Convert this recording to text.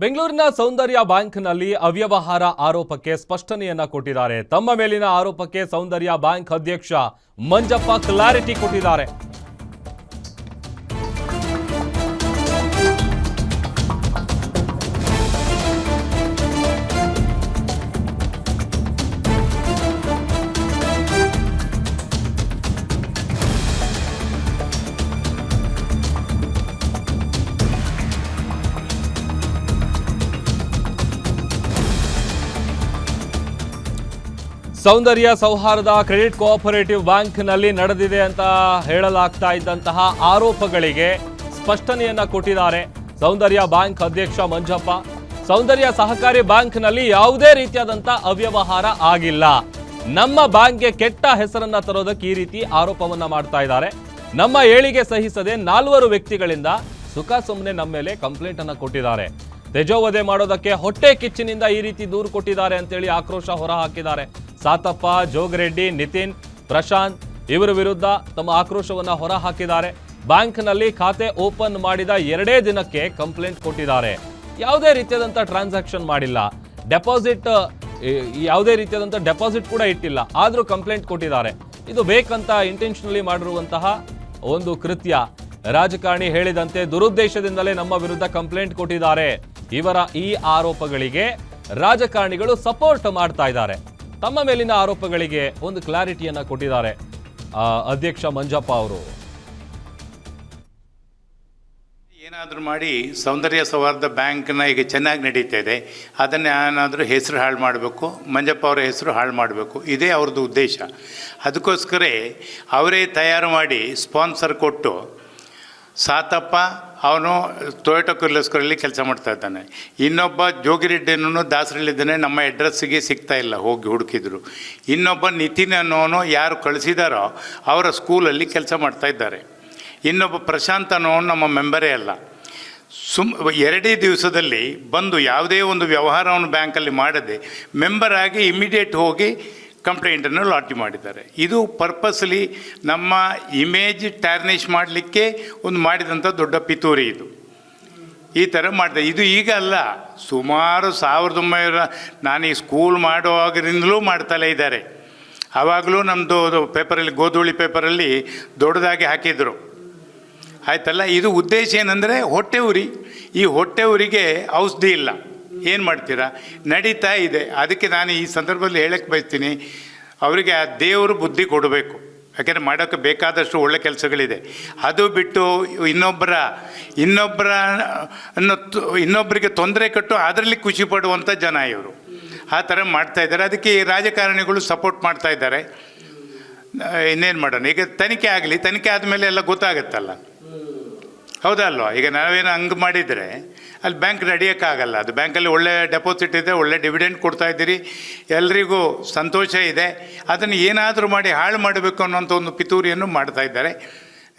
ಬೆಂಗಳೂರಿನ ಸೌಂದರ್ಯ ಬ್ಯಾಂಕ್ನಲ್ಲಿ ಅವ್ಯವಹಾರ ಆರೋಪಕ್ಕೆ ಸ್ಪಷ್ಟನೆಯನ್ನ ಕೊಟ್ಟಿದ್ದಾರೆ. ತಮ್ಮ ಮೇಲಿನ ಆರೋಪಕ್ಕೆ ಸೌಂದರ್ಯ ಬ್ಯಾಂಕ್ ಅಧ್ಯಕ್ಷ ಮಂಜಪ್ಪ ಕ್ಲಾರಿಟಿ ಕೊಟ್ಟಿದ್ದಾರೆ. ಸೌಂದರ್ಯ ಸೌಹಾರ್ದ ಕ್ರೆಡಿಟ್ ಕೋಆಪರೇಟಿವ್ ಬ್ಯಾಂಕ್ನಲ್ಲಿ ನಡೆದಿದೆ ಅಂತ ಹೇಳಲಾಗ್ತಾ ಇದ್ದಂತಹ ಆರೋಪಗಳಿಗೆ ಸ್ಪಷ್ಟನೆಯನ್ನ ಕೊಟ್ಟಿದ್ದಾರೆ ಸೌಂದರ್ಯ ಬ್ಯಾಂಕ್ ಅಧ್ಯಕ್ಷ ಮಂಜಪ್ಪ. ಸೌಂದರ್ಯ ಸಹಕಾರಿ ಬ್ಯಾಂಕ್ನಲ್ಲಿ ಯಾವುದೇ ರೀತಿಯಾದಂಥ ಅವ್ಯವಹಾರ ಆಗಿಲ್ಲ. ನಮ್ಮ ಬ್ಯಾಂಕ್ಗೆ ಕೆಟ್ಟ ಹೆಸರನ್ನ ತರೋದಕ್ಕೆ ಈ ರೀತಿ ಆರೋಪವನ್ನ ಮಾಡ್ತಾ ಇದ್ದಾರೆ. ನಮ್ಮ ಏಳಿಗೆ ಸಹಿಸದೆ ನಾಲ್ವರು ವ್ಯಕ್ತಿಗಳಿಂದ ಸುಖ ಸುಮ್ಮನೆ ನಮ್ಮ ಮೇಲೆ ಕಂಪ್ಲೇಂಟ್ ಅನ್ನ ಕೊಟ್ಟಿದ್ದಾರೆ. ತೆಜೋವಧೆ ಮಾಡೋದಕ್ಕೆ ಹೊಟ್ಟೆ ಕಿಚ್ಚಿನಿಂದ ಈ ರೀತಿ ದೂರು ಕೊಟ್ಟಿದ್ದಾರೆ ಅಂತೇಳಿ ಆಕ್ರೋಶ ಹೊರ ಹಾಕಿದ್ದಾರೆ ಸಾತಪ್ಪ ಜೋಗರೆಡ್ಡಿ ನಿತಿನ್, ಪ್ರಶಾಂತ್ ಇವರ ವಿರುದ್ಧ ತಮ್ಮ ಆಕ್ರೋಶವನ್ನು ಹೊರ ಹಾಕಿದ್ದಾರೆ ಬ್ಯಾಂಕ್ನಲ್ಲಿ ಖಾತೆ ಓಪನ್ ಮಾಡಿದ ಎರಡೇ ದಿನಕ್ಕೆ ಕಂಪ್ಲೇಂಟ್ ಕೊಟ್ಟಿದ್ದಾರೆ. ಯಾವುದೇ ರೀತಿಯಾದಂಥ ಟ್ರಾನ್ಸಾಕ್ಷನ್ ಮಾಡಿಲ್ಲ. ಡೆಪಾಸಿಟ್ ಯಾವುದೇ ರೀತಿಯಾದಂಥ ಡೆಪಾಸಿಟ್ ಕೂಡ ಇಟ್ಟಿಲ್ಲ. ಆದರೂ ಕಂಪ್ಲೇಂಟ್ ಕೊಟ್ಟಿದ್ದಾರೆ. ಇದು ಬೇಕಂತ ಇಂಟೆನ್ಷನಲಿ ಮಾಡಿರುವಂತಹ ಒಂದು ಕೃತ್ಯ. ರಾಜಕಾರಣಿ ಹೇಳಿದಂತೆ ದುರುದ್ದೇಶದಿಂದಲೇ ನಮ್ಮ ವಿರುದ್ಧ ಕಂಪ್ಲೇಂಟ್ ಕೊಟ್ಟಿದ್ದಾರೆ. ಇವರ ಈ ಆರೋಪಗಳಿಗೆ ರಾಜಕಾರಣಿಗಳು ಸಪೋರ್ಟ್ ಮಾಡ್ತಾ ಇದ್ದಾರೆ. ತಮ್ಮ ಮೇಲಿನ ಆರೋಪಗಳಿಗೆ ಒಂದು ಕ್ಲಾರಿಟಿಯನ್ನು ಕೊಟ್ಟಿದ್ದಾರೆ. ಅಧ್ಯಕ್ಷ ಮಂಜಪ್ಪ ಅವರು. ಏನಾದರೂ ಮಾಡಿ ಸೌಂದರ್ಯ ಸೌಹಾರ್ದ ಬ್ಯಾಂಕ್ನ ಈಗ ಚೆನ್ನಾಗಿ ನಡೀತಾ ಇದೆ. ಅದನ್ನು ಏನಾದರೂ ಹೆಸರು ಹಾಳು ಮಾಡಬೇಕು, ಮಂಜಪ್ಪ ಅವರ ಹೆಸರು ಹಾಳು ಮಾಡಬೇಕು. ಇದೇ ಅವ್ರದ್ದು ಉದ್ದೇಶ. ಅದಕ್ಕೋಸ್ಕರ ಅವರೇ ತಯಾರು ಮಾಡಿ ಸ್ಪಾನ್ಸರ್ ಕೊಟ್ಟು ಸಾತಪ್ಪ ಅವನು ಟೊಯೋಟೋ ಕಿರ್ಲಸ್ಕರಲ್ಲಿ ಕೆಲಸ ಮಾಡ್ತಾ ಇದ್ದಾನೆ. ಇನ್ನೊಬ್ಬ ಜೋಗಿರೆಡ್ಡಿನೂ ದಾಸರಲ್ಲಿದ್ದಾನೆ, ನಮ್ಮ ಅಡ್ರೆಸ್ಸಿಗೆ ಸಿಗ್ತಾ ಇಲ್ಲ, ಹೋಗಿ ಹುಡುಕಿದ್ರು. ಇನ್ನೊಬ್ಬ ನಿತಿನ್ ಅನ್ನೋನು ಯಾರು ಕಳಿಸಿದಾರೋ ಅವರ ಸ್ಕೂಲಲ್ಲಿ ಕೆಲಸ ಮಾಡ್ತಾ ಇದ್ದಾರೆ. ಇನ್ನೊಬ್ಬ ಪ್ರಶಾಂತ್ ಅನ್ನೋನು ನಮ್ಮ ಮೆಂಬರೇ ಅಲ್ಲ. ಸುಮ್, ಎರಡೇ ದಿವಸದಲ್ಲಿ ಬಂದು ಯಾವುದೇ ಒಂದು ವ್ಯವಹಾರವನ್ನು ಬ್ಯಾಂಕಲ್ಲಿ ಮಾಡದೆ ಮೆಂಬರಾಗಿ ಆಗಿ ಇಮಿಡಿಯೇಟ್ ಹೋಗಿ ಕಂಪ್ಲೇಂಟನ್ನು ಲಾಟಿ ಮಾಡಿದ್ದಾರೆ. ಇದು ಪರ್ಪಸ್ಲಿ ನಮ್ಮ ಇಮೇಜ್ ಟ್ಯಾರ್ನಿಷ್ ಮಾಡಲಿಕ್ಕೆ ಒಂದು ಮಾಡಿದಂಥ ದೊಡ್ಡ ಪಿತೂರಿ ಇದು. ಈ ಥರ ಮಾಡಿದೆ. ಇದು ಈಗ ಅಲ್ಲ, ಸುಮಾರು ಸಾವಿರದ ಒಂಬೈನೂರ ನಾನು ಈ ಸ್ಕೂಲ್ ಮಾಡುವಾಗದಿಂದಲೂ ಮಾಡ್ತಲೇ ಇದ್ದಾರೆ. ಆವಾಗಲೂ ನಮ್ಮದು ಪೇಪರಲ್ಲಿ, ಗೋಧೂಳಿ ಪೇಪರಲ್ಲಿ ದೊಡ್ಡದಾಗಿ ಹಾಕಿದರು. ಆಯ್ತಲ್ಲ, ಇದು ಉದ್ದೇಶ ಏನಂದರೆ ಹೊಟ್ಟೆ ಉರಿ. ಈ ಹೊಟ್ಟೆ ಉರಿಗೆ ಔಷಧಿ ಇಲ್ಲ. ಏನು ಮಾಡ್ತೀರಾ? ನಡೀತಾ ಇದೆ. ಅದಕ್ಕೆ ನಾನು ಈ ಸಂದರ್ಭದಲ್ಲಿ ಹೇಳಕ್ಕೆ ಬಯಸ್ತೀನಿ, ಅವರಿಗೆ ಆ ದೇವರು ಬುದ್ಧಿ ಕೊಡಬೇಕು. ಯಾಕೆಂದರೆ ಮಾಡೋಕ್ಕೆ ಬೇಕಾದಷ್ಟು ಒಳ್ಳೆ ಕೆಲಸಗಳಿದೆ. ಅದು ಬಿಟ್ಟು ಇನ್ನೊಬ್ಬರ ಇನ್ನೊಬ್ಬರ ಇನ್ನೊಬ್ಬರಿಗೆ ತೊಂದರೆ ಕಟ್ಟು ಅದರಲ್ಲಿ ಖುಷಿ ಪಡುವಂಥ ಜನ ಇವರು. ಆ ಥರ ಮಾಡ್ತಾ ಇದ್ದಾರೆ. ಅದಕ್ಕೆ ಈ ರಾಜಕಾರಣಿಗಳು ಸಪೋರ್ಟ್ ಮಾಡ್ತಾ ಇದ್ದಾರೆ. ಇನ್ನೇನು ಮಾಡೋಣ? ಈಗ ತನಿಖೆ ಆಗಲಿ. ತನಿಖೆ ಆದಮೇಲೆ ಎಲ್ಲ ಗೊತ್ತಾಗುತ್ತಲ್ಲ. ಹೌದಲ್ವ? ಈಗ ನಾವೇನು ಹಂಗೆ ಮಾಡಿದರೆ ಅಲ್ಲಿ ಬ್ಯಾಂಕ್ ನಡೆಯೋಕ್ಕಾಗಲ್ಲ. ಅದು ಬ್ಯಾಂಕಲ್ಲಿ ಒಳ್ಳೆ ಡೆಪಾಸಿಟ್ ಇದೆ, ಒಳ್ಳೆ ಡಿವಿಡೆಂಡ್ ಕೊಡ್ತಾ ಇದ್ದೀರಿ. ಎಲ್ರಿಗೂ ಸಂತೋಷ ಇದೆ. ಅದನ್ನು ಏನಾದರೂ ಮಾಡಿ ಹಾಳು ಮಾಡಬೇಕು ಅನ್ನೋಂಥ ಒಂದು ಪಿತೂರಿಯನ್ನು ಮಾಡ್ತಾ ಇದ್ದಾರೆ.